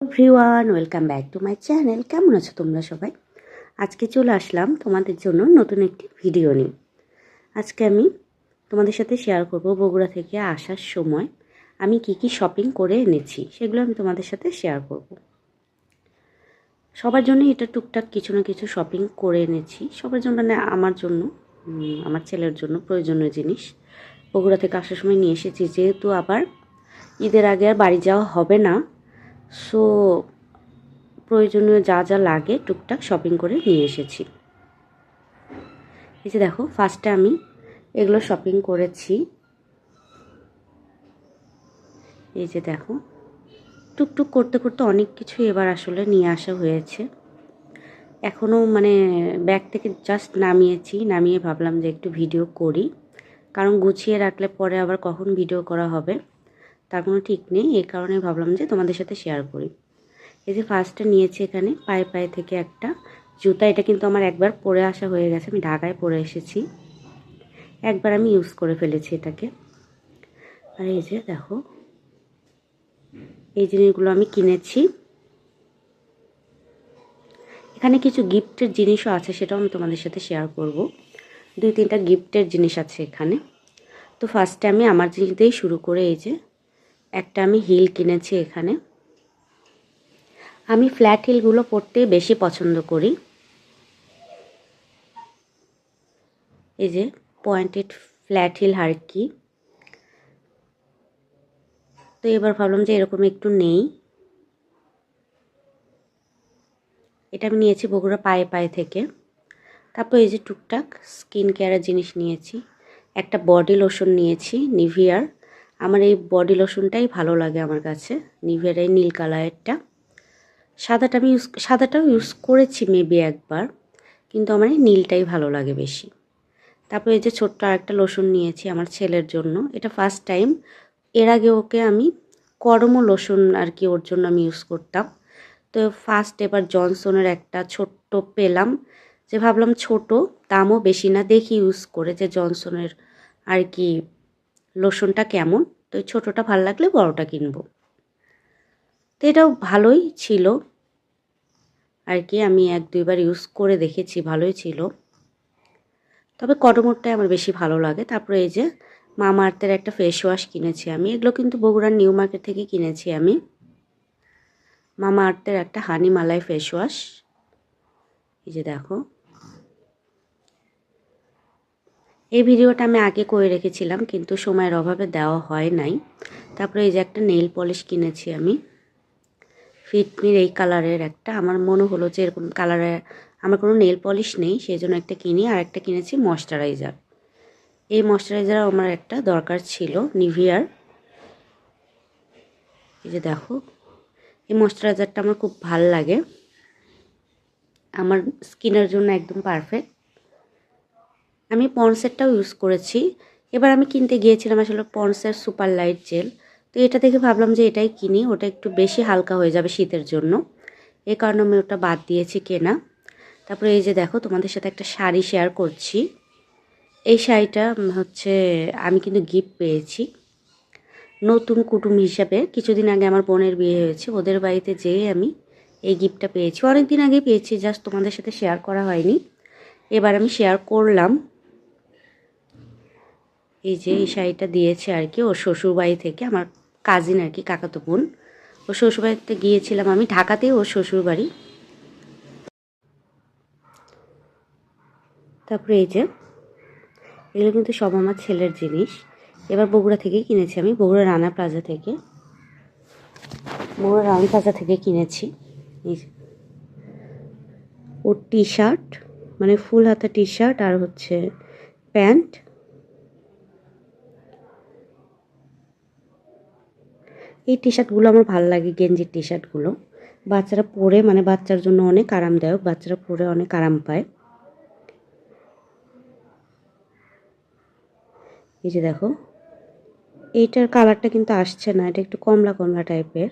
Everyone, welcome back to my channel. কেমন আছো তোমরা সবাই? আজকে চলে আসলাম তোমাদের জন্য নতুন একটি ভিডিও নিয়ে। আজকে আমি তোমাদের সাথে শেয়ার করব বগুড়া থেকে আসার সময় আমি কি কি শপিং করে এনেছি, সেগুলো আমি তোমাদের সাথে শেয়ার করব। সবার জন্য এটা টুকটাক কিছু না কিছু শপিং করে এনেছি। সবার জন্য না, আমার জন্য আমার ছেলের জন্য প্রয়োজনীয় জিনিস। বগুড়া থেকে আসার সময় নিয়ে এসেছি, যেহেতু আবার ঈদের আগে আর বাড়ি যাওয়া হবে না সো প্রয়োজনীয় যা যা লাগে টুকটাক শপিং করে নিয়ে এসেছি। এই যে দেখো ফার্স্টে আমি এগুলো শপিং করেছি। এই যে দেখো, টুকটুক করতে করতে অনেক কিছু এবার আসলে নিয়ে আসা হয়েছে। এখনও মানে ব্যাগ থেকে জাস্ট নামিয়েছি, নামিয়ে ভাবলাম যে একটু ভিডিও করি। কারণ গুছিয়ে রাখলে পরে আবার কখন ভিডিও করা হবে? তার কোনো ঠিক নেই এই কারণে ভাবলাম যে তোমাদের সাথে শেয়ার করি। এই যে ফার্স্টে নিয়েছি এখানে পায়ে পায়ে থেকে একটা জুতা, এটা কিন্তু আমার একবার পরে আসা হয়ে গেছে, আমি ঢাকায় পরে এসেছি। একবার আমি ইউজ করে ফেলেছি এটাকে। আর এই যে দেখো, এই জিনিসগুলো আমি কিনেছি। এখানে কিছু গিফটের জিনিসও আছে, সেটাও আমি তোমাদের সাথে শেয়ার করব। দুই তিনটা গিফটের জিনিস আছে এখানে। তো ফার্স্টে আমি আমার জিনিস দিয়েই শুরু করে এই যে একটা আমি হিল কিনেছি এখানে। আমি ফ্ল্যাট হিলগুলো পরতে বেশি পছন্দ করি। এই যে, পয়েন্টেড ফ্ল্যাট হিল আর কি। তো এবার ভাবলাম যে এরকম একটু নেই। এটা আমি নিয়েছি বগুড়া পায়ে পায়ে থেকে। তারপর এই যে টুকটাক স্কিন কেয়ারের জিনিস নিয়েছি। একটা বডি লোশন নিয়েছি, নিভিয়ার। আমার এই বডি লোশনটাই ভালো লাগে আমার কাছে। নিভিয়ার এই নীল কালারেরটা। সাদাটা আমি ইউজ, সাদাটাও ইউজ করেছি মেবি একবার, কিন্তু আমার এই নীলটাই ভালো লাগে বেশি। তারপরে এই যে ছোট্ট আরেকটা লোশন নিয়েছি আমার ছেলের জন্য, এটা ফার্স্ট টাইম এর আগে ওকে আমি করমো লোশন আর কি ওর জন্য আমি ইউজ করতাম। তো ফার্স্ট এবার জনসনের একটা ছোট্ট পেলাম, যে ভাবলাম ছোট, দামও বেশি না, দেখি ইউজ করে যে জনসনের আর কি লোশনটা কেমন? তো ছোটোটা ভালো লাগলে বড়টা কিনবো। তো এটাও ভালোই ছিল। আর কি, আমি এক দুইবার ইউজ করে দেখেছি, ভালোই ছিল। তবে কটমোটটাই আমার বেশি ভালো লাগে। তারপরে এই যে মামা আর্থের একটা ফেস ওয়াশ কিনেছি আমি। এগুলো কিন্তু বগুড়ার নিউ মার্কেট থেকে কিনেছি আমি। মামা আর্থের একটা হানি মালাই ফেস ওয়াশ এই যে দেখো। এই ভিডিওটা আমি আগে করে রেখেছিলাম, কিন্তু সময়ের অভাবে দেওয়া হয় নাই। তারপরে এই যে একটা নেইল পলিশ কিনেছি আমি। ফিটমির এই কালারের একটা। আমার মনে হলো যে এরকম কালারের আমার কোনো নেল পলিশ নেই সেই জন্য একটা কিনি, আর একটা কিনেছি ময়শ্চারাইজার। এই ময়শ্চারাইজার আমার একটা দরকার ছিল, নিভিয়ার। এই যে দেখো, এই ময়শ্চারাইজারটা আমার খুব ভালো লাগে। আমার স্কিনের জন্য একদম পারফেক্ট। আমি পন্সেরটাও ইউজ করেছি। এবার আমি কিনতে গিয়েছিলাম আসলে পন্সের সুপার লাইট জেল। তো এটা দেখে ভাবলাম যে এটাই কিনি, ওটা একটু বেশি হালকা হয়ে যাবে শীতের জন্য। এ কারণে আমি ওটা বাদ দিয়েছি কেনা। তারপরে এই যে দেখো, তোমাদের সাথে একটা শাড়ি শেয়ার করছি। এই শাড়িটা হচ্ছে আমি কিন্তু গিফট পেয়েছি। নতুন কুটুম হিসাবে। কিছুদিন আগে আমার বোনের বিয়ে হয়েছে, ওদের বাড়িতে যেয়ে আমি এই গিফটটা পেয়েছি। অনেক দিন আগে পেয়েছি জাস্ট তোমাদের সাথে শেয়ার করা হয়নি। এবার আমি শেয়ার করলাম। এই যে এই শাড়িটা দিয়েছে আর কি ওর শ্বশুরবাড়ি থেকে, আমার কাজিন আর কি, কাকাতো বোন। ওর শ্বশুরবাড়িতে গিয়েছিলাম আমি, ঢাকাতেই ওর শ্বশুরবাড়ি। তারপরে এই যে, এগুলো কিন্তু সব আমার ছেলের জিনিস। এবার বগুড়া থেকেই কিনেছি আমি, বগুড়া রানা প্লাজা থেকে। বগুড়া রানা প্লাজা থেকে কিনেছি। ওর টি শার্ট মানে ফুল হাতা টি শার্ট আর হচ্ছে প্যান্ট। এই টি শার্টগুলো আমার ভালো লাগে গেঞ্জির টি শার্টগুলো বাচ্চারা পরে মানে বাচ্চার জন্য অনেক আরামদায়ক, বাচ্চারা পরে অনেক আরাম পায়। এই যে দেখো, এইটার কালারটা কিন্তু আসছে না, এটা একটু কমলা কমলা টাইপের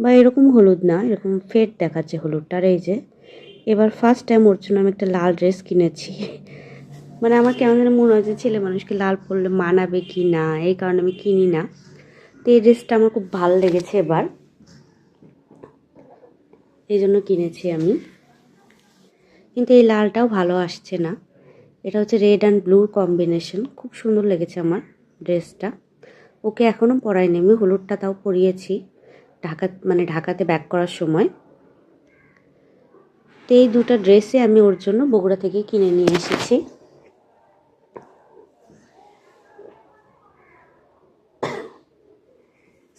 বা এরকম হলুদ না, এরকম ফেড দেখাচ্ছে হলুদটা। আর এই যে, এবার ফার্স্ট টাইম ওর জন্য আমি একটা লাল ড্রেস কিনেছি। মানে আমার কেমন যেন মনে হয় যে ছেলে মানুষকে লাল পরলে মানাবে কি না, এই কারণে আমি কিনি না। তো এই ড্রেসটা আমার খুব ভালো লেগেছে এবার। এই জন্য কিনেছি আমি। কিন্তু এই লালটাও ভালো আসছে না। এটা হচ্ছে রেড অ্যান্ড ব্লুর কম্বিনেশন খুব সুন্দর লেগেছে আমার ড্রেসটা ওকে এখনও পরাইনি। আমি হলুদটা তাও পরিয়েছি ঢাকা মানে ঢাকাতে ব্যাক করার সময়। তো এই দুটো ড্রেসে আমি ওর জন্য বগুড়া থেকে কিনে নিয়ে এসেছি।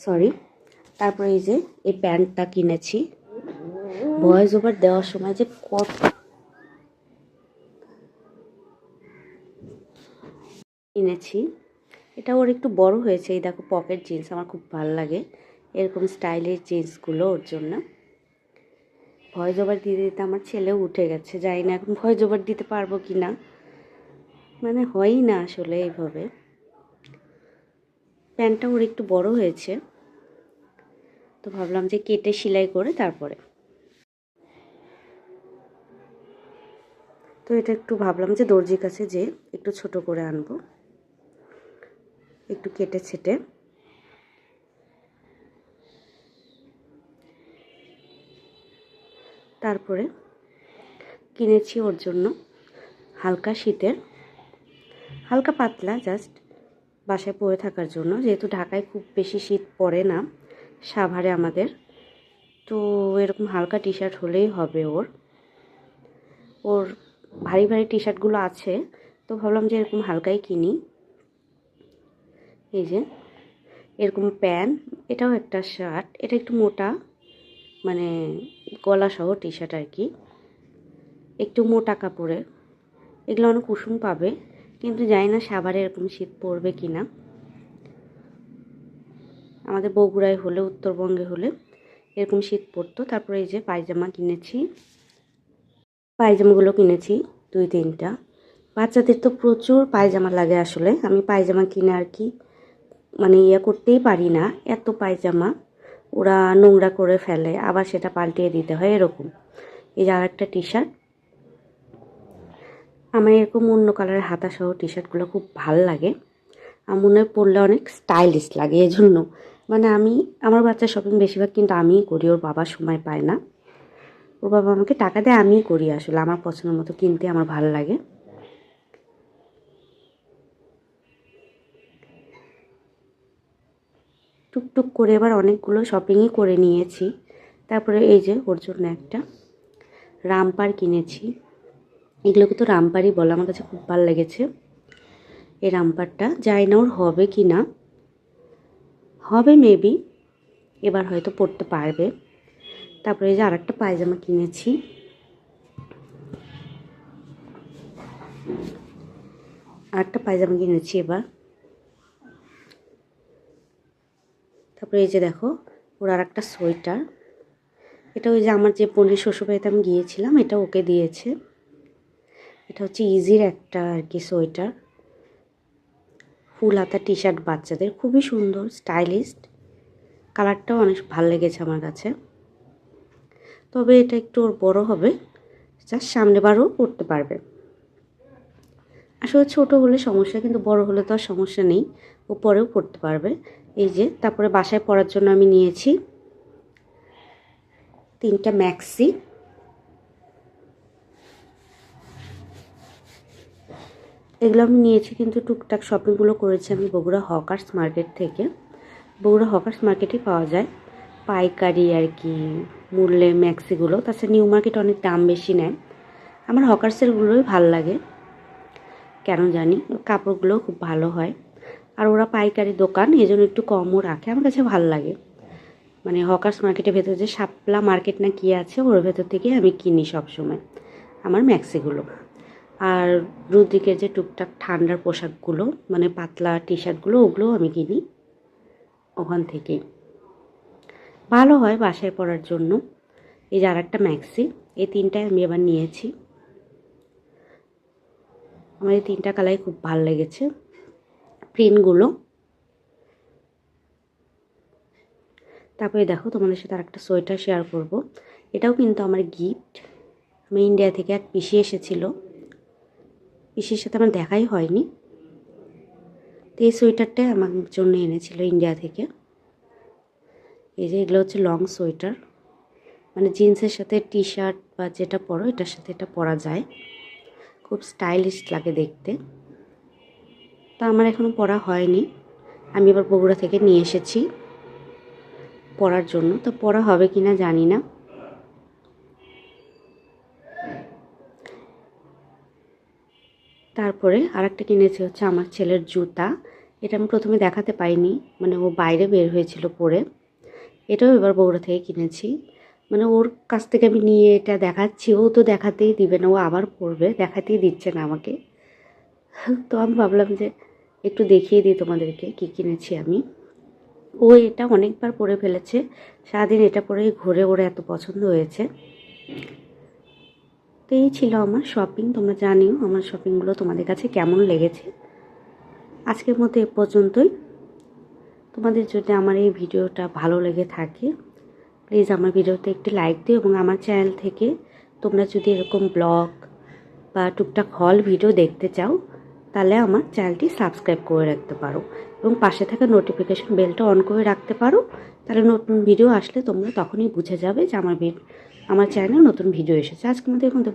সরি তারপরে এই যে, এই প্যান্টটা কিনেছি। ভয়েস ওভার দেওয়ার সময় যে কত কিনেছি। এটা ওর একটু বড় হয়েছে। এই দেখো পকেট জিন্স আমার খুব ভালো লাগে। এরকম স্টাইলের জিন্সগুলো ওর জন্য। ভয়েস ওভার দিতে দিতে আমার ছেলেও উঠে গেছে। জানি না, এখন ভয়েস ওভার দিতে পারব কি না? মানে হয়ই না আসলে এইভাবে। প্যান্টটা ওর একটু বড় হয়েছে। তো ভাবলাম যে কেটে সেলাই করে তারপরে। তো এটা একটু ভাবলাম যে দর্জির কাছে যে একটু ছোট করে আনব। একটু কেটে ছেটে। তারপরে কিনেছি ওর জন্য হালকা শীতের, হালকা পাতলা জাস্ট বাসায় পরে থাকার জন্য। যেহেতু ঢাকায় খুব বেশি শীত পড়ে না সাভারে আমাদের। তো এরকম হালকা টি শার্ট হলেই হবে ওর। ওর ভারী ভারী টি শার্টগুলো আছে, তো ভাবলাম যে এরকম হালকাই কিনি। এই যে, এরকম প্যান্ট, এটাও একটা শার্ট এটা একটু মোটা মানে গলা সহ টি শার্ট আর কি। একটু মোটা কাপড়ের। এগুলো অনেক কুসুম পাবে, কিন্তু জানি না সাভারে এরকম শীত পড়বে কি না আমাদের বগুড়ায় হলে, উত্তরবঙ্গে হলে এরকম শীত পড়তো। তারপরে এই যে পায়জামা কিনেছি। পায়জামাগুলো কিনেছি, দুই, তিনটা। বাচ্চাদের তো প্রচুর পায়জামা লাগে আসলে। আমি পায়জামা কিনে আর কি মানে ইয়ে করতেই পারি না। এত পায়জামা ওরা নোংরা করে ফেলে, আবার সেটা পাল্টিয়ে দিতে হয়, এরকম। এই যে আর একটা টি শার্ট আমার এরকম অন্য কালারের হাতাসহ টি শার্টগুলো খুব ভালো লাগে। আমার মনে হয় পরলে অনেক স্টাইলিশ লাগে এই জন্য মানে আমি, আমার বাচ্চা শপিং বেশিরভাগ কিন্তু আমিই করি, ওর বাবা সময় পায় না। ওর বাবা আমাকে টাকা দেয়, আমিই করি আসলে, আমার পছন্দ মতো কিনতে আমার ভালো লাগে। টুকটুক করে এবার অনেকগুলো শপিংই করে নিয়েছি। তারপরে এই যে, ওর জন্য একটা রামপার কিনেছি। এগুলোকে তো রামপারই বলে, আমার কাছে খুব ভালো লেগেছে। এই রামপারটা, যাই না ওর হবে কি না হবে মেবি এবার হয়তো পড়তে পারবে। তারপরে যে আরেকটা পায়জামা কিনেছি। আরেকটা পায়জামা কিনেছি এবার। তারপরে এই যে দেখো, ওর আর একটা সোয়েটার। এটা ওই যে আমার যে পনির শ্বশুরবাড়িতে আমি গিয়েছিলাম, এটা ওকে দিয়েছে। এটা হচ্ছে ইজির একটা আর কি সোয়েটার। ফুল হাতা টি শার্ট বাচ্চাদের খুবই সুন্দর স্টাইলিস্ট কালারটাও অনেক ভালো লেগেছে আমার কাছে। তবে এটা একটু ওর বড়ো হবে। জাস্ট সামনে বারও পড়তে পারবে। আসলে ছোট হলে সমস্যা, কিন্তু বড় হলে তো আর সমস্যা নেই। ও পরেও পড়তে পারবে। এই যে, তারপরে বাসায় পড়ার জন্য আমি নিয়েছি তিনটা ম্যাক্সি এগুলো আমি নিয়েছি কিন্তু টুকটাক শপিংগুলো করেছি আমি বগুড়া হকার্স মার্কেট থেকে। বগুড়া হকার্স মার্কেটেই পাওয়া যায়। পাইকারি আর কি, মূল্যে ম্যাক্সিগুলো। তাছাড়া নিউ মার্কেট অনেক দাম বেশি নেয়। আমার হকার্সেরগুলোই ভালো লাগে। কেন জানি, কাপড়গুলো খুব ভালো হয়। আর ওরা পাইকারি দোকান এই জন্য একটু কমও রাখে। আমার কাছে ভালো লাগে। মানে হকার্স মার্কেটের ভেতর যে শাপলা মার্কেট না কী আছে, ওর ভেতর থেকে আমি কিনি সব সময় আমার ম্যাক্সিগুলো। আর রুদ্রিকের যে টুকটাক ঠান্ডার পোশাকগুলো মানে পাতলা টি শার্টগুলো ওগুলোও আমি কিনি ওখান থেকেই ভালো হয় বাসায় পরার জন্য। এই যে আর একটা ম্যাক্সি, এই তিনটায় আমি এবার নিয়েছি। আমার এই তিনটা কালাই খুব ভালো লেগেছে। প্রিন্টগুলো। তারপরে দেখো তোমাদের সাথে আর একটা সোয়েটার শেয়ার করব। এটাও কিন্তু আমার গিফট। আমি ইন্ডিয়া থেকে এক পিসি এসেছিল। পিসির সাথে আমার দেখাই হয়নি। তো এই সোয়েটারটাই আমার জন্য এনেছিল ইন্ডিয়া থেকে। এই যে এগুলো হচ্ছে লং সোয়েটার। মানে জিন্সের সাথে টি শার্ট বা যেটা পরো, এটার সাথে এটা পরা যায়। খুব স্টাইলিশ লাগে দেখতে। তো আমার এখনও পরা হয়নি। আমি এবার বগুড়া থেকে নিয়ে এসেছি পরার জন্য। তো পরা হবে কি না জানি না। তারপরে আরেকটা কিনেছি হচ্ছে আমার ছেলের জুতা। এটা আমি প্রথমে দেখাতে পাইনি মানে ও বাইরে বের হয়েছিল পরে। এটাও এবার বগুড়া থেকে কিনেছি। মানে ওর কাছ থেকে আমি নিয়ে এটা দেখাচ্ছি, ও তো দেখাতেই দিবে না, ও আবার পরবে, দেখাতেই দিচ্ছে না আমাকে। তো আমি ভাবলাম যে একটু দেখিয়ে দিই তোমাদেরকে কী কিনেছি আমি। ও এটা অনেকবার পরে ফেলেছে, সারাদিন এটা পরেই ঘুরে, ওরে এত পছন্দ হয়েছে। তো এই ছিল আমার শপিং তোমরা জানিও আমার শপিংগুলো তোমাদের কাছে কেমন লেগেছে। আজকের মতো এ পর্যন্তই। তোমাদের যদি আমার এই ভিডিওটা ভালো লেগে থাকে প্লিজ আমার ভিডিওতে একটি লাইক দিও এবং আমার চ্যানেল থেকে তোমরা যদি এরকম ব্লগ বা টুকটাক হল ভিডিও দেখতে চাও, তাহলে আমার চ্যানেলটি সাবস্ক্রাইব করে রাখতে পারো এবং পাশে থাকা নোটিফিকেশন বেলটা অন করে রাখতে পারো। তাহলে নতুন ভিডিও আসলে তোমরা তখনই বুঝে যাবে যে আমার আমার চ্যানেল নতুন ভিডিও এসেছে আজকে মধ্যে এখন তো।